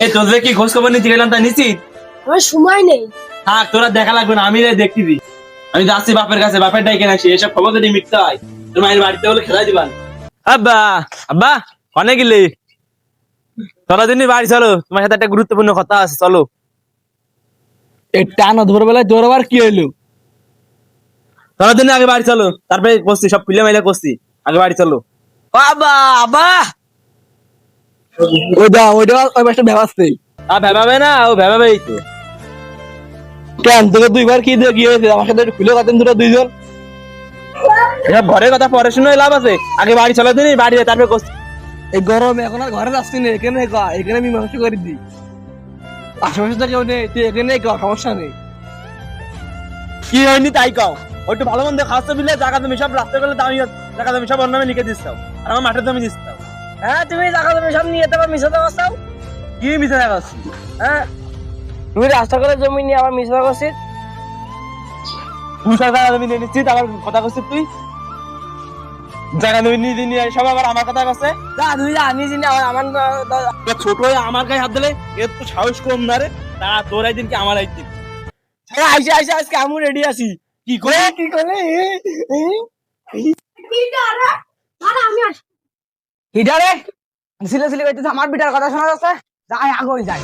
এই তোদের কি খোঁজ খবর নিতে গেলাম তা নিশ্চিত? আমার সময় নেই। থাক তোরা দেখা লাগবে না আমি দেখবি আমি যাচ্ছি বাপের কাছে বাপের ডাইকে আসি এসব খবর যদি মিথ্যা হয় তোর মায়ের বাড়িতে হলে খেলাই দিবান আব্বা আব্বা কনে গেলি? তোরা দিন বাড়ি চলো তোমার সাথে একটা গুরুত্বপূর্ণ কথা আছে চলো। এই টানা দুপুরবেলায় তোর আবার কি হইল? তোরা দিন আগে বাড়ি চলো তারপরে করছি সব খুলে মাইলে করছি আগে বাড়ি চলো। ও আব্বা আব্বা! ওইটা ওইটা ওই পাশটা ভেবাচ্ছে আর ভেবাবে না ও ভেবাবেই তো। কেন তোকে দুইবার কি দিয়ে কি হয়েছে? আমার সাথে খুলে কথা দুটো দুইজন। এসব ঘরের কথা পরে শুনে লাভ আছে। আগে বাড়ি চলো দিন বাড়ি তারপরে এই গরম এখন আর ঘরে যাচ্ছি না এখানে এখানে আমি মাংস করে দিই। আশেপাশে তো কেউ নেই তুই এখানে ক সমস্যা নেই। কি হয়নি তাই কও? ও একটু ভালো মন্দ খাওয়াতে বিলে জায়গা তুমি সব রাস্তা গেলে দামি জায়গা তুমি সব অন্য লিখে দিস আর আমার মাঠে জমি দিস হ্যাঁ তুমি টাকা তুমি সব নিয়ে যেতে পারো কি মিশে দেখাচ্ছি হ্যাঁ। তুমি রাস্তা করে জমি নিয়ে আবার মিশা তুই জমি নিয়ে নিচ্ছিস আবার কথা করছিস তুই? জায়গা নিয়ে নিয়ে সব আবার আমার কথা করছে যা তুই যা চিনি আমার আমার ছোট হয়ে আমার গায়ে হাত দিলে এর তো সাহস কম না রে। তা তোর একদিন কি আমার একদিন? আইসে আইসে আজকে আমি রেডি আছি। কি করে কি করে আমি আসি। হিটারে সিলে সিলে আমার বিটার কথা শোনা যাচ্ছে? যাই আগে যাই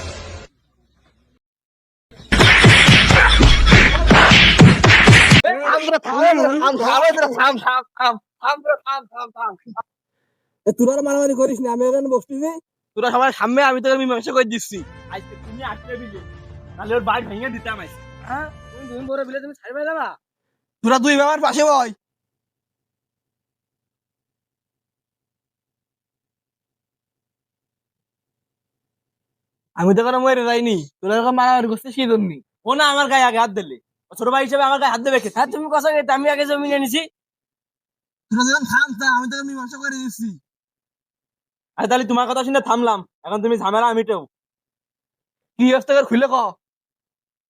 তোরা মারামারি করিস না আমি এখানে বসতেছি তোরা সবার সামনে আমি তোকে মীমাংসা করে দিচ্ছি। আজকে তুমি আটকে দিলে। তাহলে ওর বাড়ি ভেঙে দিতাম আজকে হ্যাঁ? তুমি তুমি বলে বিলে তুমি ছাড়বে যাবা তোরা দুই বাবার পাশে বয় আমি তো কোনো মরে যাইনি। তোরা যখন মারামারি করছিস সেই জন্যই। ও না আমার গায়ে আগে হাত দিলে। ছোট ভাই হিসেবে আমার গায়ে হাত দেবে হ্যাঁ তুমি কথা আমি আগে জমি নিয়ে নিছি তোরা যখন থামতা আমি তোকে মীমাংসা করে দিচ্ছি আর তাহলে তোমার কথা শুনে থামলাম। এখন তুমি ঝামেলা আমিটাও কি অবস্থা করে খুলে ক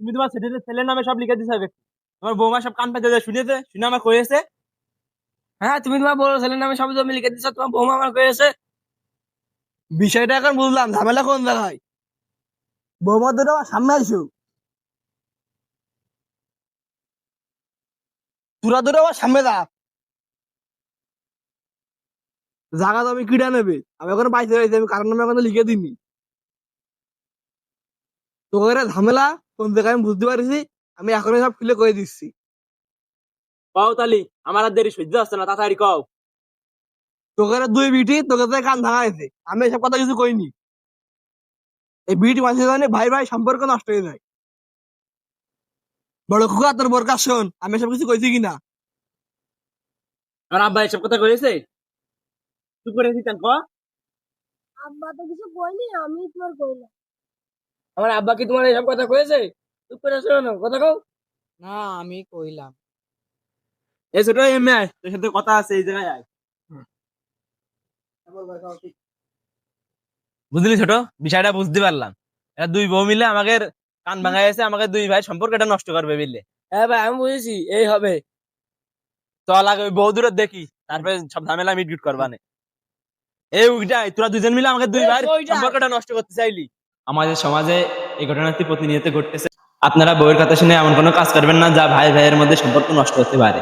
তুমি তোমার ছেলেদের ছেলের নামে সব লিখে দিতে হবে তোমার বৌমা সব কান পেতে শুনেছে শুনে আমার কয়েছে হ্যাঁ তুমি তোমার বড় ছেলের নামে সব জমি লিখে দিচ্ছ তোমার বৌমা আমার কয়েছে বিষয়টা এখন বুঝলাম ঝামেলা কোন জায়গায়? বৌমা দুটো আমার সামনে আইসো। তোরা দুটো আমার সামনে যা। জায়গা তো আমি কিনা নেবে। আমি এখন বাইসে রয়েছি আমি কারণ নামে এখন লিখে দিইনি। তোকে ঝামেলা কোন জায়গায় আমি বুঝতে পারছি আমি এখনই সব খুলে করে দিচ্ছি। পাও তালি আমার আর দেরি সহ্য আসছে না তাড়াতাড়ি কও। তোকে দুই বিটি তোকে তো কান ভাঙা হয়েছে আমি এসব কথা কিছু কইনি। এই বিটি মানুষের জন্য ভাই ভাই সম্পর্ক নষ্ট হয়ে যায়। বড় খুকা তোর বরকার শোন আমি এসব কিছু কইছি কিনা? আমার আব্বা এসব কথা কয়েছে তুই করে দিতেন ক? আব্বা তো কিছু কইনি আমি তোমার কইলাম। আমার আব্বা কি তোমার এসব কথা চুপ করে শোনো কথা কও। না আমি কইলাম। এই ছোট এমএ তোর সাথে কথা আছে এই জায়গায় আয়। বুঝলি ছোট? বিষয়টা বুঝতে পারলাম। এরা দুই বউ মিলে আমাকে কান ভাঙাইছে আমাকে দুই ভাই সম্পর্কটা নষ্ট করবে বুঝলে? হ্যাঁ ভাই আমি বুঝেছি এই হবে। চল আগে ওই বউ দূরে দেখি তারপরে সব ঝামেলা মিটগুট করবানে এই উইটাই তোরা দুজন মিলে আমাকে দুই ভাই সম্পর্কটা নষ্ট করতে চাইলি? আমাদের সমাজে এই ঘটনাটি প্রতিনিয়ত ঘটতেছে। আপনারা বউয়ের কথা শুনে এমন কোনো কাজ করবেন না যা ভাই ভাইয়ের মধ্যে সম্পর্ক নষ্ট করতে পারে।